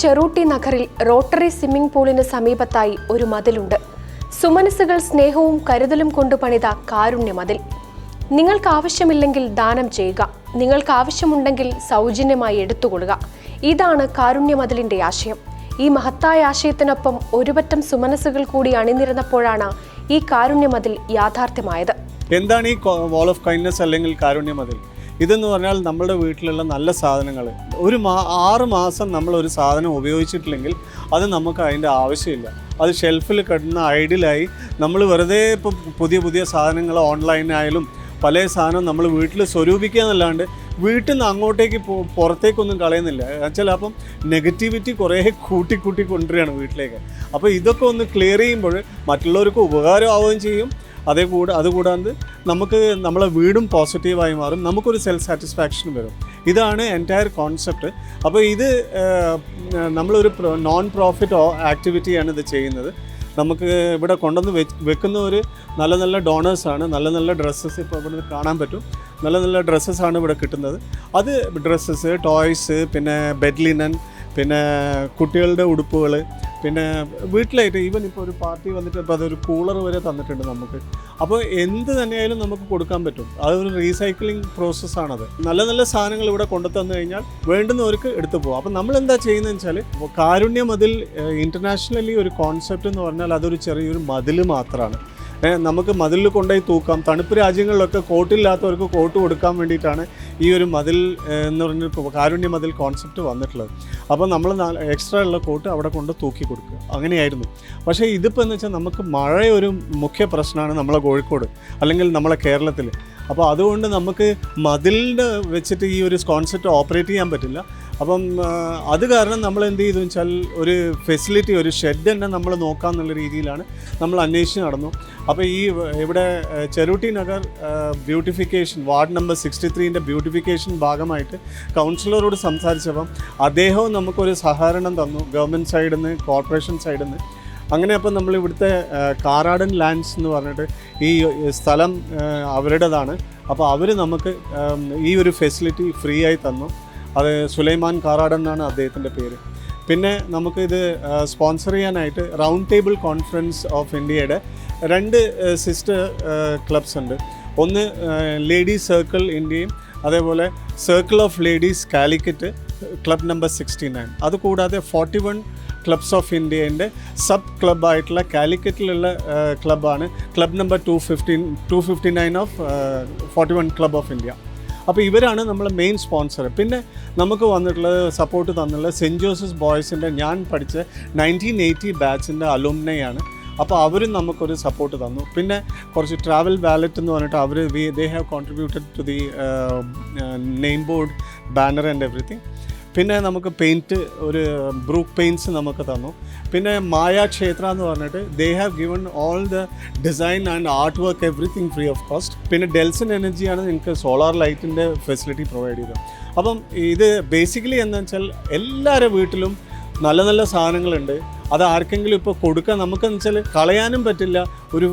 ചെറൂട്ടി നഗറിൽ rotary swimming പൂളിന് സമീപത്തായി ഒരു മതിലുണ്ട്. സുമനസ്സുകൾ സ്നേഹവും കരുതലും കൊണ്ട് പണിത കാരുണ്യ മതിൽ. നിങ്ങൾക്ക് ആവശ്യമില്ലെങ്കിൽ ദാനം ചെയ്യുക. നിങ്ങൾക്ക് ആവശ്യമുണ്ടെങ്കിൽ സൗജന്യമായി എടുത്തുകൊള്ളുക. ഇതാണ് കാരുണ്യ മതിലിന്റെ ആശയം. ഈ മഹത്തായ ആശയത്തിനൊപ്പം ഒരുപറ്റം സുമനസ്സുകൾ കൂടി അണിനിരന്നപ്പോഴാണ് ഈ കാരുണ്യ മതിൽ യാഥാർത്ഥ്യമായത്. എന്താണ് ഈ വാൾ ഓഫ് കൈൻഡ്നെസ് അല്ലെങ്കിൽ കാരുണ്യ മതിൽ? ഇതെന്ന് പറഞ്ഞാൽ നമ്മുടെ വീട്ടിലുള്ള നല്ല സാധനങ്ങൾ. ഒരു മാ ആറ് മാസം നമ്മൾ ഒരു സാധനം ഉപയോഗിച്ചിട്ടില്ലെങ്കിൽ അത് നമുക്ക് അതിന്റെ ആവശ്യമില്ല. അത് ഷെൽഫിൽ കിടന്ന ഐഡിലായി നമ്മൾ വെറുതെ ഇപ്പോൾ പുതിയ പുതിയ സാധനങ്ങൾ ഓൺലൈനായാലും പല സാധനം നമ്മൾ വീട്ടിൽ സ്വരൂപിക്കുക എന്നല്ലാണ്ട് വീട്ടിൽ നിന്ന് അങ്ങോട്ടേക്ക് പോ പുറത്തേക്കൊന്നും കളയുന്നില്ല. വെച്ചാൽ അപ്പം നെഗറ്റിവിറ്റി കുറേ കൂട്ടി കൂട്ടി കൊണ്ടുവരികയാണ് വീട്ടിലേക്ക്. അപ്പോൾ ഇതൊക്കെ ഒന്ന് ക്ലിയർ ചെയ്യുമ്പോൾ മറ്റുള്ളവർക്ക് ഉപകാരമാവുകയും ചെയ്യും. അതേ കൂടെ അതുകൂടാണ്ട് നമുക്ക് നമ്മളെ വീടും പോസിറ്റീവായി മാറും. നമുക്കൊരു സെൽഫ് സാറ്റിസ്ഫാക്ഷൻ വരും. ഇതാണ് എന്റയർ കോൺസെപ്റ്റ് അപ്പോൾ ഇത് നമ്മളൊരു നോൺ പ്രോഫിറ്റ് ആക്ടിവിറ്റിയാണ് ഇത് ചെയ്യുന്നത്. നമുക്ക് ഇവിടെ കൊണ്ടുവന്ന് വെ വെക്കുന്നവർ നല്ല നല്ല ഡോണേഴ്സാണ് നല്ല നല്ല ഡ്രസ്സസ് ഇപ്പോൾ ഇവിടെ കാണാൻ പറ്റും. നല്ല നല്ല ഡ്രസ്സസ് ആണ് ഇവിടെ കിട്ടുന്നത്. അത് ഡ്രസ്സസ് ടോയ്സ് പിന്നെ ബെഡ് ലിനൻ പിന്നെ കുട്ടികളുടെ ഉടുപ്പുകൾ പിന്നെ വീട്ടിലായിട്ട് ഈവൻ ഇപ്പോൾ ഒരു പാർട്ടി വന്നിട്ട് ഇപ്പോൾ അതൊരു കൂളർ വരെ തന്നിട്ടുണ്ട് നമുക്ക്. അപ്പോൾ എന്ത് തന്നെയായാലും നമുക്ക് കൊടുക്കാൻ പറ്റും. അതൊരു റീസൈക്ലിംഗ് പ്രോസസ്സാണത് നല്ല നല്ല സാധനങ്ങൾ ഇവിടെ കൊണ്ടു തന്നു കഴിഞ്ഞാൽ വേണ്ടുന്നവർക്ക് എടുത്തു പോകും അപ്പോൾ നമ്മൾ എന്താ ചെയ്യുന്നതെന്ന് വെച്ചാൽ കാരുണ്യം അതിൽ ഇന്റർനാഷണലി ഒരു കോൺസെപ്റ്റ് എന്ന് പറഞ്ഞാൽ അതൊരു ചെറിയൊരു മതിൽ മാത്രമാണ് നമുക്ക് മതിലിൽ കൊണ്ടുപോയി തൂക്കാം. തണുപ്പ് രാജ്യങ്ങളിലൊക്കെ കോട്ടില്ലാത്തവർക്ക് കോട്ട് കൊടുക്കാൻ വേണ്ടിയിട്ടാണ് ഈ ഒരു മതിൽ എന്ന് പറഞ്ഞ കാരുണ്യ മതിൽ കോൺസെപ്റ്റ് വന്നിട്ടുള്ളത്. അപ്പോൾ നമ്മൾ എക്സ്ട്രാ ഉള്ള കോട്ട് അവിടെ കൊണ്ട് തൂക്കി കൊടുക്കുക. അങ്ങനെയായിരുന്നു. പക്ഷേ ഇതിപ്പോൾ എന്ന് വെച്ചാൽ നമുക്ക് മഴയൊരു മുഖ്യ പ്രശ്നമാണ് നമ്മളെ കോഴിക്കോട് അല്ലെങ്കിൽ നമ്മളെ കേരളത്തിൽ അപ്പോൾ അതുകൊണ്ട് നമുക്ക് മതിലിന്റെ വെച്ചിട്ട് ഈ ഒരു കോൺസെപ്റ്റ് ഓപ്പറേറ്റ് ചെയ്യാൻ പറ്റില്ല. അപ്പം അത് കാരണം നമ്മൾ എന്ത് ചെയ്തു വെച്ചാൽ ഒരു ഫെസിലിറ്റി ഒരു ഷെഡ് തന്നെ നമ്മൾ നോക്കാമെന്നുള്ള രീതിയിലാണ് നമ്മൾ അന്വേഷിച്ച് നടന്നു. അപ്പോൾ ഈ ഇവിടെ Cherooty Nagar beautification ward number sixty ത്രീന്റെ beautification ഭാഗമായിട്ട് കൗൺസിലറോട് സംസാരിച്ചപ്പം അദ്ദേഹവും നമുക്കൊരു സഹകരണം തന്നു ഗവൺമെന്റ് സൈഡിൽ നിന്ന് കോർപ്പറേഷൻ സൈഡിൽ നിന്ന് അങ്ങനെ അപ്പം നമ്മൾ ഇവിടുത്തെ കാറാടൻ ലാൻഡ്സ് എന്ന് പറഞ്ഞിട്ട് ഈ സ്ഥലം അവരുടേതാണ്. അപ്പോൾ അവർ നമുക്ക് ഈ ഒരു ഫെസിലിറ്റി ഫ്രീ ആയി തന്നു. അത് സുലൈമാൻ കാറാടൻ എന്നാണ് അദ്ദേഹത്തിന്റെ പേര്. പിന്നെ നമുക്കിത് സ്പോൺസർ ചെയ്യാനായിട്ട് റൗണ്ട് ടേബിൾ കോൺഫറൻസ് ഓഫ് ഇന്ത്യയുടെ രണ്ട് സിസ്റ്റർ ക്ലബ്സ് ഉണ്ട്. ഒന്ന് ലേഡീസ് സർക്കിൾ ഇന്ത്യയും അതേപോലെ circle of ladies Calicut club number sixty nine. അതുകൂടാതെ ഫോർട്ടി വൺ ക്ലബ്സ് ഓഫ് ഇന്ത്യന്റെ സബ് ക്ലബ്ബായിട്ടുള്ള കാലിക്കറ്റിലുള്ള ക്ലബ്ബാണ് club number two fifteen two fifty nine of forty one club of India. അപ്പോൾ ഇവരാണ് നമ്മളെ മെയിൻ സ്പോൺസർ പിന്നെ നമുക്ക് വന്നിട്ടുള്ളത് സപ്പോർട്ട് തന്നുള്ള സെന്റ് ജോസഫ് ബോയ്സിന്റെ ഞാൻ പഠിച്ച നയന്റീൻ എയ്റ്റി ബാച്ചിന്റെ അലുമിനയാണ് അപ്പോൾ അവരും നമുക്കൊരു സപ്പോർട്ട് തന്നു. പിന്നെ കുറച്ച് ട്രാവൽ വാലറ്റ് എന്ന് പറഞ്ഞിട്ട് അവർ they have contributed to the name board banner and everything പിന്നെ നമുക്ക് പെയിന്റ് ഒരു ബ്രൂക്ക് പെയിന്റ്സ് നമുക്ക് തന്നു. പിന്നെ മായ ക്ഷേത്ര എന്ന് പറഞ്ഞിട്ട് they have given all the design and art work everything free of cost പിന്നെ ഡെൽസൺ എനർജിയാണ് നിങ്ങൾക്ക് സോളാർ ലൈറ്റിന്റെ ഫെസിലിറ്റി പ്രൊവൈഡ് ചെയ്തത്. അപ്പം ഇത് ബേസിക്കലി എന്താ വെച്ചാൽ എല്ലാവരുടെ വീട്ടിലും നല്ല നല്ല സാധനങ്ങളുണ്ട്. അത് ആർക്കെങ്കിലും ഇപ്പോൾ കൊടുക്കാൻ നമുക്കെന്ന് വെച്ചാൽ കളയാനും പറ്റില്ല. ഒരു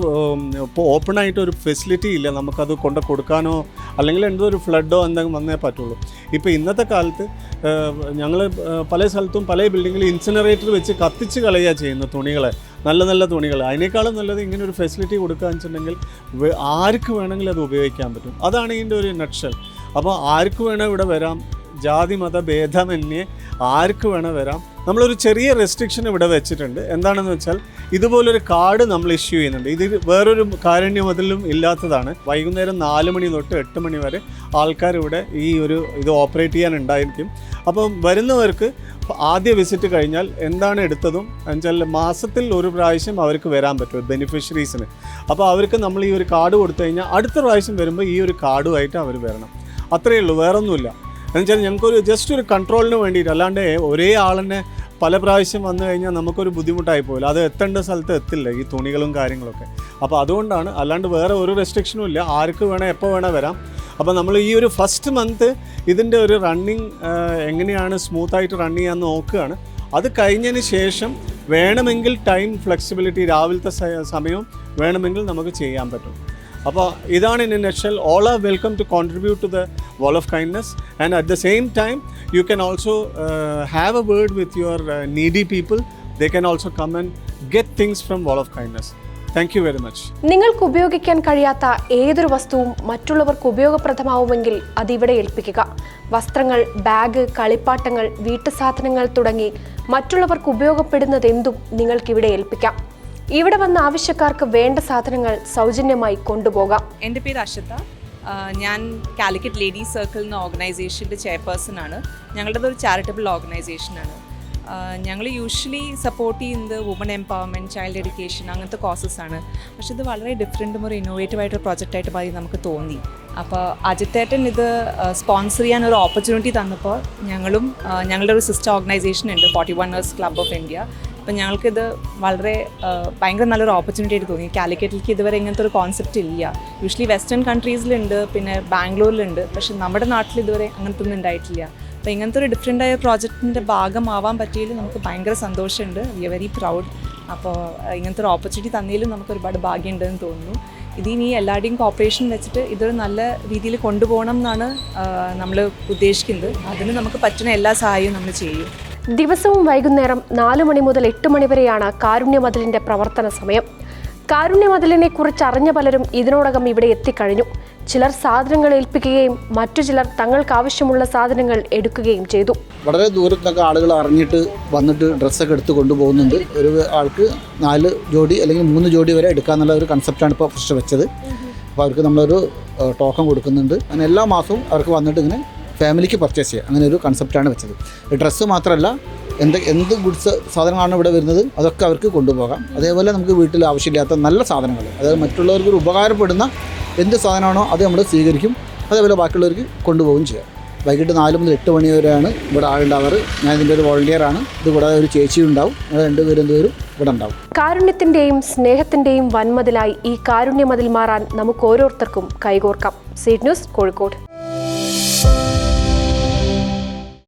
ഇപ്പോൾ ഓപ്പൺ ആയിട്ട് ഒരു ഫെസിലിറ്റി ഇല്ല. നമുക്കത് കൊണ്ട് കൊടുക്കാനോ അല്ലെങ്കിൽ എന്തോ ഒരു ഫ്ലഡോ എന്തെങ്കിലും വന്നേ പറ്റുള്ളൂ. ഇപ്പോൾ ഇന്നത്തെ കാലത്ത് ഞങ്ങൾ പല സ്ഥലത്തും പല ബിൽഡിങ്ങിൽ ഇൻസിനറേറ്റർ വെച്ച് കത്തിച്ച് കളയുക ചെയ്യുന്ന തുണികളെ. നല്ല നല്ല തുണികൾ അതിനേക്കാളും നല്ലത് ഇങ്ങനെ ഒരു ഫെസിലിറ്റി കൊടുക്കുക വെച്ചിട്ടുണ്ടെങ്കിൽ ആർക്ക് വേണമെങ്കിലും അത് ഉപയോഗിക്കാൻ പറ്റും. അതാണ് ഇതിന്റെ ഒരു നക്ഷൽ അപ്പോൾ ആർക്ക് വേണേൽ ഇവിടെ വരാം. ജാതി മത ഭേദമന്യേ ആർക്ക് വേണേൽ വരാം. നമ്മളൊരു ചെറിയ റെസ്ട്രിക്ഷൻ ഇവിടെ വെച്ചിട്ടുണ്ട്. എന്താണെന്ന് വെച്ചാൽ ഇതുപോലൊരു കാർഡ് നമ്മൾ ഇഷ്യൂ ചെയ്യുന്നുണ്ട്. ഇത് വേറൊരു കാരുണ്യം അതിലും ഇല്ലാത്തതാണ്. വൈകുന്നേരം നാല് മണി തൊട്ട് എട്ട് മണി വരെ ആൾക്കാർ ഇവിടെ ഈ ഒരു ഇത് ഓപ്പറേറ്റ് ചെയ്യാൻ ഉണ്ടായിരിക്കും അപ്പം വരുന്നവർക്ക് ആദ്യ വിസിറ്റ് കഴിഞ്ഞാൽ എന്താണ് എടുത്തതും? എന്നുവെച്ചാൽ മാസത്തിൽ ഒരു പ്രാവശ്യം അവർക്ക് വരാൻ പറ്റും ബെനിഫിഷ്യറീസിന് അപ്പോൾ അവർക്ക് നമ്മൾ ഈ ഒരു കാർഡ് കൊടുത്തു കഴിഞ്ഞാൽ അടുത്ത പ്രാവശ്യം വരുമ്പോൾ ഈ ഒരു കാർഡുമായിട്ട് അവർ വരണം. അത്രയേ ഉള്ളൂ വേറൊന്നുമില്ല. എന്നുവെച്ചാൽ ഞങ്ങൾക്കൊരു ജസ്റ്റ് ഒരു കൺട്രോളിന് വേണ്ടിയിട്ട് അല്ലാണ്ട് ഒരേ ആളിനെ പല പ്രാവശ്യം വന്നു കഴിഞ്ഞാൽ നമുക്കൊരു ബുദ്ധിമുട്ടായി പോകില്ല അത് എത്തേണ്ട സ്ഥലത്ത് എത്തില്ല ഈ തുണികളും കാര്യങ്ങളൊക്കെ. അപ്പോൾ അതുകൊണ്ടാണ് അല്ലാണ്ട് വേറെ ഒരു റെസ്ട്രിക്ഷനും ഇല്ല. ആർക്ക് വേണേൽ എപ്പോൾ വേണേൽ വരാം. അപ്പോൾ നമ്മൾ ഈ ഒരു ഫസ്റ്റ് മന്ത് ഇതിന്റെ ഒരു റണ്ണിങ് എങ്ങനെയാണ് സ്മൂത്തായിട്ട് റൺ ചെയ്യാൻ നോക്കുകയാണ്. അത് കഴിഞ്ഞതിന് ശേഷം വേണമെങ്കിൽ ടൈം ഫ്ലെക്സിബിലിറ്റി രാവിലത്തെ സമയവും വേണമെങ്കിൽ നമുക്ക് ചെയ്യാൻ പറ്റും. അപ്പോൾ ഇതാണ് in നെഷൽ all are welcome to contribute to the wall of kindness and at the same time you can also have a word with your needy people they can also come and get things from wall of kindness thank you very much നിങ്ങൾക്ക് ഉപയോഗിക്കാൻ കഴിയാത്ത ഏതൊരു വസ്തുവും മറ്റുള്ളവർക്ക് ഉപയോഗപ്രദമാവുമെങ്കിൽ അത് ഇവിടെ ഏൽപ്പിക്കുക. വസ്ത്രങ്ങൾ ബാഗ് കളിപ്പാട്ടങ്ങൾ വീട്ടുസാധനങ്ങൾ തുടങ്ങി മറ്റുള്ളവർക്ക് ഉപയോഗപ്പെടുന്നതെന്തും നിങ്ങൾക്കിവിടെ ഏൽപ്പിക്കാം. ഇവിടെ വന്ന ആവശ്യക്കാർക്ക് വേണ്ട സാധനങ്ങൾ സൗജന്യമായി കൊണ്ടുപോകാം. എന്റെ പേര് അഷിത ഞാൻ കാലിക്കറ്റ് ലേഡീസ് സർക്കിൾ എന്ന ഓർഗനൈസേഷന്റെ ചെയർപേഴ്സൺ ആണ്. ഞങ്ങളുടെ ഒരു ചാരിറ്റബിൾ ഓർഗനൈസേഷൻ ആണ്. ഞങ്ങൾ യൂഷ്വലി സപ്പോർട്ട് ചെയ്യുന്നത് വുമൺ എംപവർമെന്റ് ചൈൽഡ് എഡ്യൂക്കേഷൻ അങ്ങനത്തെ കോസസ് ആണ്. പക്ഷെ ഇത് വളരെ ഡിഫറെന്റും ഒരു ഇന്നോവേറ്റീവ് ആയിട്ടൊരു പ്രോജക്റ്റായിട്ട് മതി നമുക്ക് തോന്നി. അപ്പോൾ അജിത്തേട്ടൻ ഇത് സ്പോൺസർ ചെയ്യാൻ ഒരു ഓപ്പർച്യൂണിറ്റി തന്നപ്പോൾ ഞങ്ങളും ഞങ്ങളുടെ ഒരു സിസ്റ്റർ ഓർഗനൈസേഷൻ ഉണ്ട് forty one years club of India അപ്പം ഞങ്ങൾക്കിത് വളരെ ഭയങ്കര നല്ലൊരു ഓപ്പർച്യൂണിറ്റി ആയിട്ട് തോന്നി. കാലിക്കറ്റിലേക്ക് ഇതുവരെ ഇങ്ങനത്തെ ഒരു കോൺസെപ്റ്റ് ഇല്ല. യൂഷ്വലി വെസ്റ്റേൺ കൺട്രീസിലുണ്ട് പിന്നെ ബാംഗ്ലൂരിലുണ്ട്. പക്ഷെ നമ്മുടെ നാട്ടിൽ ഇതുവരെ അങ്ങനത്തെ ഒന്നും ഉണ്ടായിട്ടില്ല. അപ്പോൾ ഇങ്ങനത്തെ ഒരു ഡിഫറെന്റ് ആയ പ്രോജക്റ്റിന്റെ ഭാഗമാവാൻ പറ്റിയതിൽ നമുക്ക് ഭയങ്കര സന്തോഷമുണ്ട്. വി ആർ വെരി പ്രൗഡ് അപ്പോൾ ഇങ്ങനത്തെ ഒരു ഓപ്പർച്യൂണിറ്റി തന്നതിലും നമുക്ക് ഒരുപാട് ഭാഗ്യമുണ്ടെന്ന് തോന്നുന്നു. ഇതിനി എല്ലാവരുടെയും കോപ്പറേഷൻ വെച്ചിട്ട് ഇതൊരു നല്ല രീതിയിൽ കൊണ്ടുപോകണം എന്നാണ് നമ്മൾ ഉദ്ദേശിക്കുന്നത്. അതിന് നമുക്ക് പറ്റുന്ന എല്ലാ സഹായവും നമ്മൾ ചെയ്യും. ദിവസവും വൈകുന്നേരം നാല് മണി മുതൽ എട്ട് മണി വരെയാണ് കാരുണ്യമതിലിന്റെ പ്രവർത്തന സമയം. കാരുണ്യമതിലിനെ കുറിച്ച് അറിഞ്ഞ പലരും ഇതിനോടകം ഇവിടെ എത്തിക്കഴിഞ്ഞു. ചിലർ സാധനങ്ങൾ ഏൽപ്പിക്കുകയും മറ്റു ചിലർ തങ്ങൾക്ക് ആവശ്യമുള്ള സാധനങ്ങൾ എടുക്കുകയും ചെയ്തു. വളരെ ദൂരത്തൊക്കെ ആളുകൾ അറിഞ്ഞിട്ട് വന്നിട്ട് ഡ്രസ്സൊക്കെ എടുത്ത് കൊണ്ടുപോകുന്നുണ്ട്. ഒരു ആൾക്ക് നാല് ജോഡി അല്ലെങ്കിൽ മൂന്ന് ജോഡി വരെ എടുക്കാന്നുള്ള ഒരു കൺസെപ്റ്റാണ് ഇപ്പോൾ ഫസ്റ്റ് വെച്ചത്. അപ്പോൾ അവർക്ക് നമ്മളൊരു ടോക്കൺ കൊടുക്കുന്നുണ്ട്. അങ്ങനെ എല്ലാ മാസവും അവർക്ക് വന്നിട്ട് ഇങ്ങനെ ഫാമിലിക്ക് പർച്ചേസ് ചെയ്യുക. അങ്ങനെ ഒരു കൺസെപ്റ്റാണ് വെച്ചത്. ഡ്രസ്സ് മാത്രമല്ല എന്ത് എന്ത് ഗുഡ്സ് സാധനങ്ങളാണ് ഇവിടെ വരുന്നത് അതൊക്കെ അവർക്ക് കൊണ്ടുപോകാം. അതേപോലെ നമുക്ക് വീട്ടിൽ ആവശ്യമില്ലാത്ത നല്ല സാധനങ്ങൾ അതായത് മറ്റുള്ളവർക്ക് ഒരു ഉപകാരപ്പെടുന്ന എന്ത് സാധനമാണോ അത് നമ്മൾ സ്വീകരിക്കും. അതേപോലെ ബാക്കിയുള്ളവർക്ക് കൊണ്ടുപോവുകയും ചെയ്യാം. വൈകിട്ട് നാല് മുതൽ എട്ട് മണി വരെയാണ് ഇവിടെ ആളുണ്ടാവാറ്. ഞാൻ ഇതിന്റെ ഒരു വോളണ്ടിയറാണ് ഇത് കൂടാതെ ഒരു ചേച്ചിയും ഉണ്ടാവും. ഞങ്ങൾ രണ്ടുപേരും എന്തുപേരും ഇവിടെ ഉണ്ടാവും. കാരുണ്യത്തിന്റെയും സ്നേഹത്തിന്റെയും വൻമതിലായി ഈ കാരുണ്യമതിൽ മാറാൻ നമുക്ക് ഓരോരുത്തർക്കും കൈകോർക്കാം. Seed news Kozhikode.